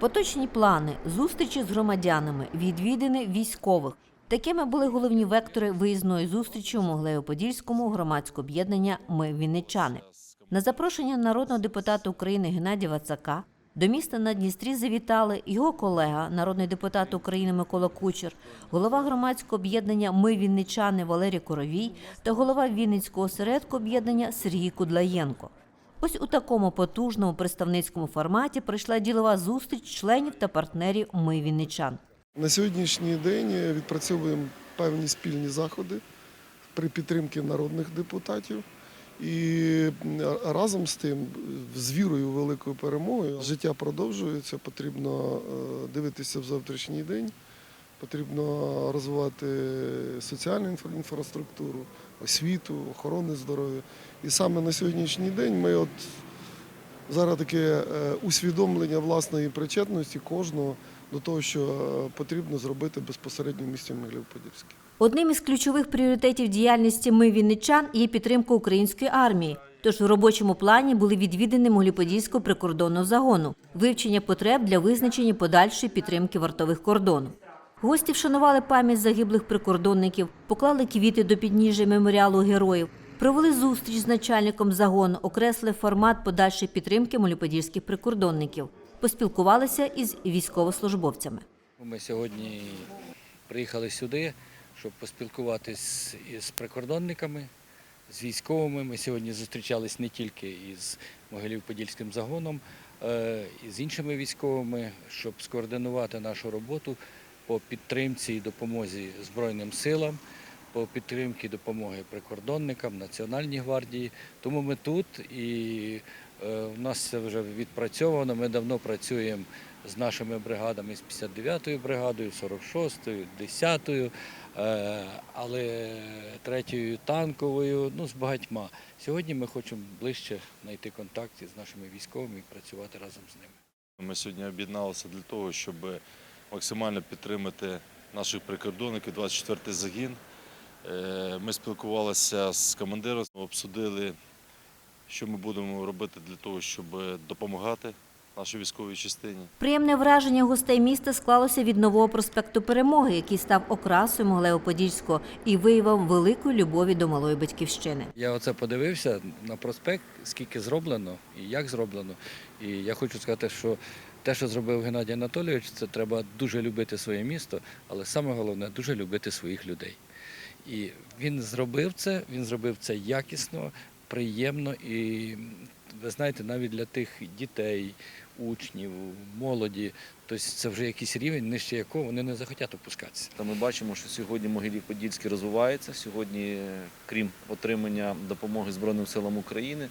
Поточні плани, зустрічі з громадянами, відвідини військових. Такими були головні вектори виїзної зустрічі у Моглею-Подільському громадського об'єднання Ми Вінничани. На запрошення народного депутата України Геннадія Вацака до міста на Дністрі завітали його колега, народний депутат України Микола Кучер, голова громадського об'єднання Ми Вінничани Валерій Коровій та голова Вінницького осередку об'єднання Сергій Кудлаєнко. Ось у такому потужному представницькому форматі прийшла ділова зустріч членів та партнерів Ми Вінничан. На сьогоднішній день відпрацьовуємо певні спільні заходи при підтримці народних депутатів. І разом з тим, з вірою великою перемогою, життя продовжується, потрібно е, дивитися в завтрашній день, потрібно розвивати соціальну інфра- інфраструктуру, освіту, охорони здоров'я. І саме на сьогоднішній день ми от зараз таке е, усвідомлення власної причетності кожного до того, що е, потрібно зробити безпосередньо в місті. Одним із ключових пріоритетів діяльності Ми Вінничан є підтримка української армії. Тож у робочому плані були відвідані Могліподільського прикордонного загону, вивчення потреб для визначення подальшої підтримки вартових кордону. Гості вшанували пам'ять загиблих прикордонників, поклали квіти до підніжжя меморіалу героїв, провели зустріч з начальником загону, окреслили формат подальшої підтримки моліподільських прикордонників, поспілкувалися із військовослужбовцями. Ми сьогодні приїхали сюди, щоб поспілкуватись із прикордонниками, з військовими. Ми сьогодні зустрічались не тільки із Могилів-Подільським загоном, е, і з іншими військовими, щоб скоординувати нашу роботу по підтримці і допомозі Збройним силам, по підтримці і допомоги прикордонникам, Національній гвардії. Тому ми тут і е, у нас це вже відпрацьовано. Ми давно працюємо з нашими бригадами з 59-ю бригадою, 46-ю, 10-ю, е, але 3-ю танковою, ну з багатьма. Сьогодні ми хочемо ближче знайти контакти з нашими військовими і працювати разом з ними. Ми сьогодні об'єдналися для того, щоб максимально підтримати наших прикордонників, 24-й загін. Е, Ми спілкувалися з командиром, обсудили, що ми будемо робити для того, щоб допомагати нашій військовій частині. Приємне враження гостей міста склалося від нового проспекту Перемоги, який став окрасою Моглео-Подільського і виявив велику любові до малої батьківщини. Я оце подивився на проспект, скільки зроблено і як зроблено. І я хочу сказати, що те, що зробив Геннадій Анатолійович, це треба дуже любити своє місто, але саме головне дуже любити своїх людей. І він зробив це, він зробив це якісно, приємно і ви знаєте, навіть для тих дітей, учнів, молоді, тобто це вже якийсь рівень, нижче якого вони не захотять опускатися. Та ми бачимо, що сьогодні Могилів Подільський розвивається. Сьогодні, крім отримання допомоги Збройним силам України,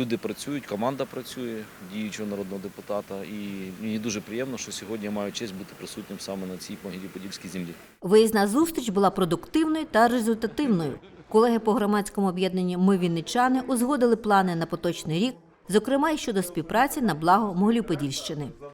люди працюють, команда працює діючого народного депутата. І мені дуже приємно, що сьогодні я маю честь бути присутнім саме на цій Могилі Подільській землі. Виїзна зустріч була продуктивною та результативною. Колеги по громадському об'єднанні Ми Вінничани узгодили плани на поточний рік, зокрема і щодо співпраці на благо Могліподільщини.